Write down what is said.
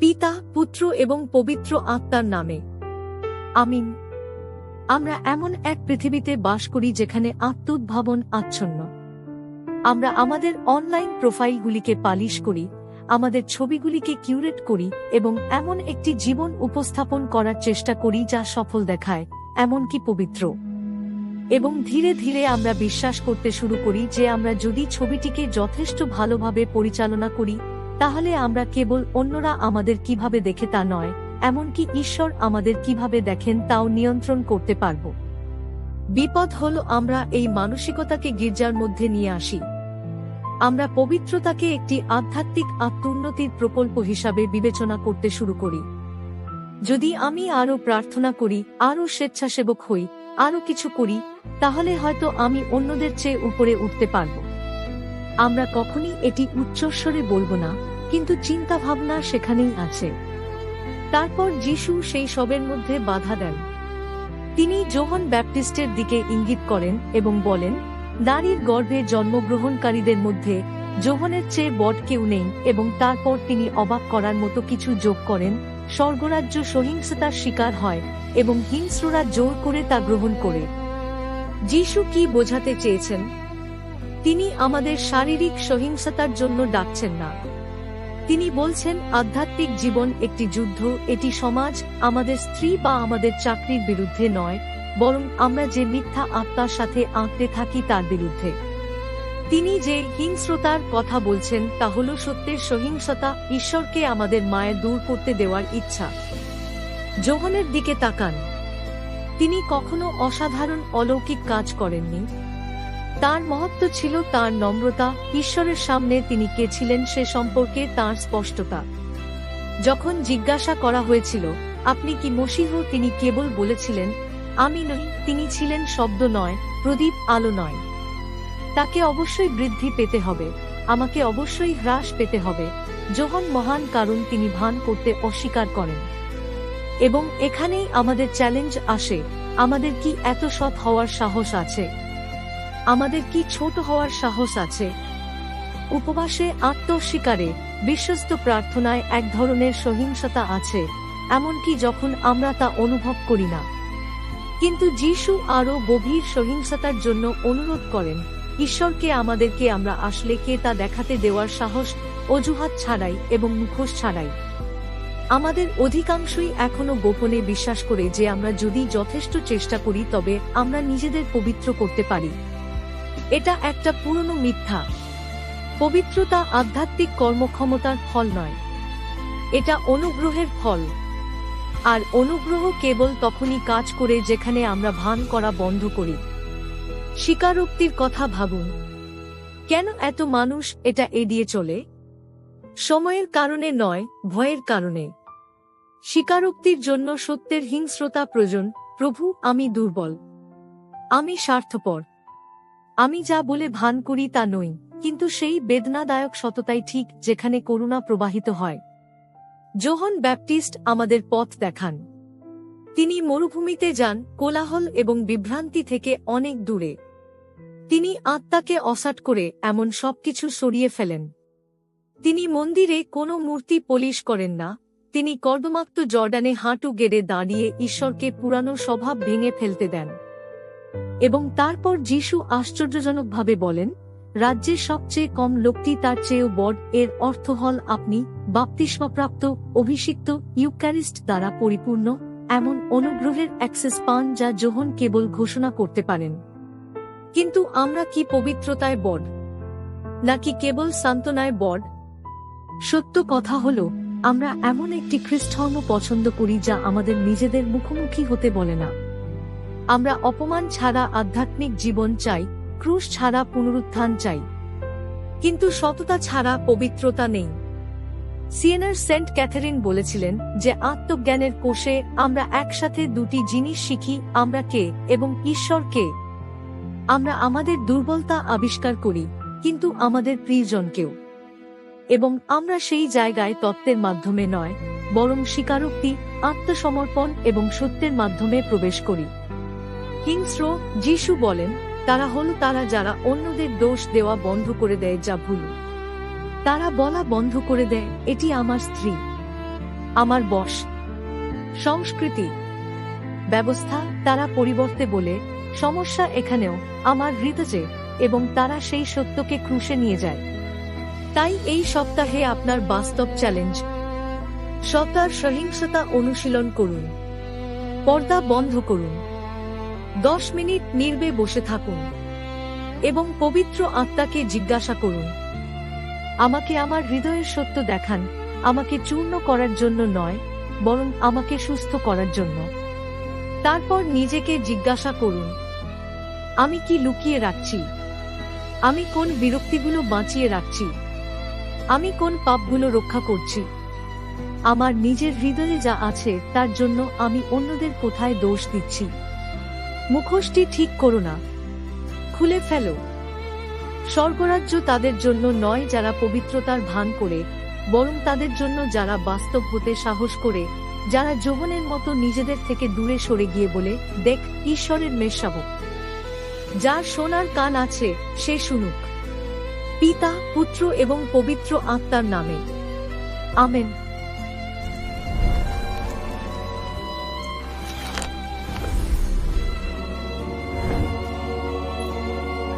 পিতা, পুত্র এবং পবিত্র আত্মার নামে। আমিন। আমরা এমন এক পৃথিবীতে বাস করি যেখানে আত্মোদ্ভাবন আচ্ছন্ন। আমরা আমাদের অনলাইন প্রোফাইলগুলিকে পালিশ করি, আমাদের ছবিগুলিকে কিউরেট করি এবং এমন একটি জীবন উপস্থাপন করার চেষ্টা করি যা সফল দেখায়, এমনকি পবিত্র। এবং ধীরে ধীরে আমরা বিশ্বাস করতে শুরু করি যে আমরা যদি ছবিটিকে যথেষ্ট ভালোভাবে পরিচালনা করি তাহলে আমরা কেবল অন্যরা আমাদের কীভাবে দেখে তা নয়, এমনকি ঈশ্বর আমাদের কীভাবে দেখেন তাও নিয়ন্ত্রণ করতে পারব। বিপদ হল আমরা এই মানসিকতাকে গির্জার মধ্যে নিয়ে আসি। আমরা পবিত্রতাকে একটি আধ্যাত্মিক আত্মোন্নতির প্রকল্প হিসাবে বিবেচনা করতে শুরু করি। যদি আমি আরও প্রার্থনা করি, আরও স্বেচ্ছাসেবক হই, আরও কিছু করি, তাহলে হয়তো আমি অন্যদের চেয়ে উপরে উঠতে পারব। আমরা কখনই এটি উচ্চস্বরে বলব না, কিন্তু চিন্তাভাবনা সেখানেই আছে। তারপর যিশু সেই সবের মধ্যে বাধা দেন। তিনি জোহন ব্যাপটিস্টের দিকে ইঙ্গিত করেন এবং বলেন, নারীর গর্ভে জন্মগ্রহণকারীদের মধ্যে জোহনের চেয়ে বট কেউ নেই এবং তারপর তিনি অবাক করার মতো কিছু যোগ করেন, স্বর্গরাজ্য সহিংসতার শিকার হয় এবং হিংস্ররা জোর করে তা গ্রহণ করে। যিশু কি বোঝাতে চেয়েছেন? তিনি আমাদের শারীরিক সহিংসতার জন্য ডাকছেন না। তিনি বলছেন, আধ্যাত্মিক জীবন একটি যুদ্ধ, এটি সমাজ, আমাদের স্ত্রী বা আমাদের চাকরির বিরুদ্ধে নয়, বরং আমরা যে মিথ্যা আত্মার সাথে আঁকতে থাকি তার বিরুদ্ধে। তিনি যে হিংস্রতার কথা বলছেন, তা হল সত্যের সহিংসতা, ঈশ্বরকে আমাদের মায়ের দূর করতে দেওয়ার ইচ্ছা। যোহনের দিকে তাকান। তিনি কখনো অসাধারণ অলৌকিক কাজ করেননি। তার মহত্ব ছিল তার নম্রতা, ঈশ্বরের সামনে তিনি কে ছিলেন সে সম্পর্কে তার স্পষ্টতা। যখন জিজ্ঞাসা করা হয়েছিল, আপনি কি মসিহ? তিনি কেবল বলেছিলেন, আমি নই, তিনি ছিলেন শব্দ নয়, প্রদীপ আলো নয়। তাকে অবশ্যই বৃদ্ধি পেতে হবে, আমাকে অবশ্যই হ্রাস পেতে হবে। যোহন মহান কারণ তিনি ভান করতে অস্বীকার করেন। এবং এখানেই আমাদের চ্যালেঞ্জ আসে, আমাদের কি এত সৎ হওয়ার সাহস আছে? আমাদের কি ছোট হওয়ার সাহস আছে? উপবাসে আত্মস্বীকারে বিশ্বস্ত প্রার্থনায় এক ধরনের সহিংসতা আছে, এমনকি যখন আমরা তা অনুভব করি না। কিন্তু যিশু আরও গভীর সহিংসতার জন্য অনুরোধ করেন, ঈশ্বরকে আমাদেরকে আমরা আসলে কে তা দেখাতে দেওয়ার সাহস, অজুহাত ছাড়াই এবং মুখোশ ছাড়াই? আমাদের অধিকাংশই এখনও গোপনে বিশ্বাস করে যে আমরা যদি যথেষ্ট চেষ্টা করি তবে আমরা নিজেদের পবিত্র করতে পারি। এটা একটা পুরনো মিথ্যা। পবিত্রতা আধ্যাত্মিক কর্মক্ষমতার ফল নয়। এটা অনুগ্রহের ফল। আর অনুগ্রহ কেবল তখনই কাজ করে যেখানে আমরা ভান করা বন্ধ করি। স্বীকারোক্তির কথা ভাবুন। কেন এত মানুষ এটা এড়িয়ে চলে? সময়ের কারণে নয়, ভয়ের কারণে। স্বীকারোক্তির জন্য সত্যের হিংস্রতা প্রয়োজন। প্রভু, আমি দুর্বল। আমি স্বার্থপর। আমি যা বলে ভান করি তা নই, কিন্তু সেই বেদনাদায়ক সততাই ঠিক যেখানে করুণা প্রবাহিত হয়। জোহন ব্যাপটিস্ট আমাদের পথ দেখান। তিনি মরুভূমিতে যান, কোলাহল এবং বিভ্রান্তি থেকে অনেক দূরে। তিনি আত্মাকে অসাট করে এমন সবকিছু সরিয়ে ফেলেন। তিনি মন্দিরে কোনো মূর্তি পলিশ করেন না, তিনি কর্দমাক্ত জর্ডানে হাঁটু গেড়ে দাঁড়িয়ে ঈশ্বরকে পুরানো স্বভাব ভেঙে ফেলতে দেন। এবং তারপর যিশু আশ্চর্যজনকভাবে বলেন রাজ্যের সবচেয়ে কম লোকটি তার চেয়েও বড়। এর অর্থ হল আপনি বাপ্তিস্মপ্রাপ্ত, অভিষিক্ত, ইউক্যারিস্ট দ্বারা পরিপূর্ণ, এমন অনুগ্রহের অ্যাক্সেস পান যা যোহন কেবল ঘোষণা করতে পারেন। কিন্তু আমরা কি পবিত্রতায় বড়? নাকি কেবল সান্ত্বনায় বড়? সত্য কথা হল, আমরা এমন একটি খ্রিস্টধর্ম পছন্দ করি যা আমাদের নিজেদের মুখোমুখি হতে বলে না। আমরা অপমান ছাড়া আধ্যাত্মিক জীবন চাই, ক্রুশ ছাড়া পুনরুত্থান চাই। কিন্তু সততা ছাড়া পবিত্রতা নেই। সিয়েনার সেন্ট ক্যাথারিন বলেছিলেন যে আত্মজ্ঞানের কোষে আমরা একসাথে দুটি জিনিস শিখি, আমরা কে এবং ঈশ্বর কে। আমরা আমাদের দুর্বলতা আবিষ্কার করি, কিন্তু আমাদের প্রিয়জনকেও এবং আমরা সেই জায়গায় তত্ত্বের মাধ্যমে নয়, বরং স্বীকারোক্তি, আত্মসমর্পণ এবং সত্যের মাধ্যমে প্রবেশ করি। হিংস্র যিশু বলেন, তারা হল তারা যারা অন্যদের দোষ দেওয়া বন্ধ করে দেয় যা ভুল। তারা বলা বন্ধ করে দেয়, এটি আমার স্ত্রী, আমার বস। সংস্কৃতি, ব্যবস্থা, তারা পরিবর্তে বলে, সমস্যা এখানেও আমার হৃদয়ে এবং তারা সেই সত্যকে ক্রুশে নিয়ে যায়। তাই এই সপ্তাহে আপনার বাস্তব চ্যালেঞ্জ। সতার সহিংসতা অনুশীলন করুন। পর্দা বন্ধ করুন। দশ মিনিট নির্বে বসে থাকুন এবং পবিত্র আত্মাকে জিজ্ঞাসা করুন, আমাকে আমার হৃদয়ের সত্য দেখান, আমাকে চূর্ণ করার জন্য নয়, বরং আমাকে সুস্থ করার জন্য। তারপর নিজেকে জিজ্ঞাসা করুন, আমি কি লুকিয়ে রাখছি? আমি কোন বিরক্তিগুলো বাঁচিয়ে রাখছি? আমি কোন পাপগুলো রক্ষা করছি? আমার নিজের হৃদয়ে যা আছে, তার জন্য আমি অন্যদের কোথায় দোষ দিচ্ছি? মুখোশটি ঠিক করো না। খুলে ফেলো। স্বর্গরাজ্য তাদের জন্য নয় যারা পবিত্রতার ভান করে, বরং তাদের জন্য যারা বাস্তব হতে সাহস করে, যারা যৌবনের মতো নিজেদের থেকে দূরে সরে গিয়ে বলে, দেখ, ঈশ্বরের মেষশাবক যার সোনার কান আছে, সে শুনুক। পিতা, পুত্র এবং পবিত্র আত্মার নামে। আমেন।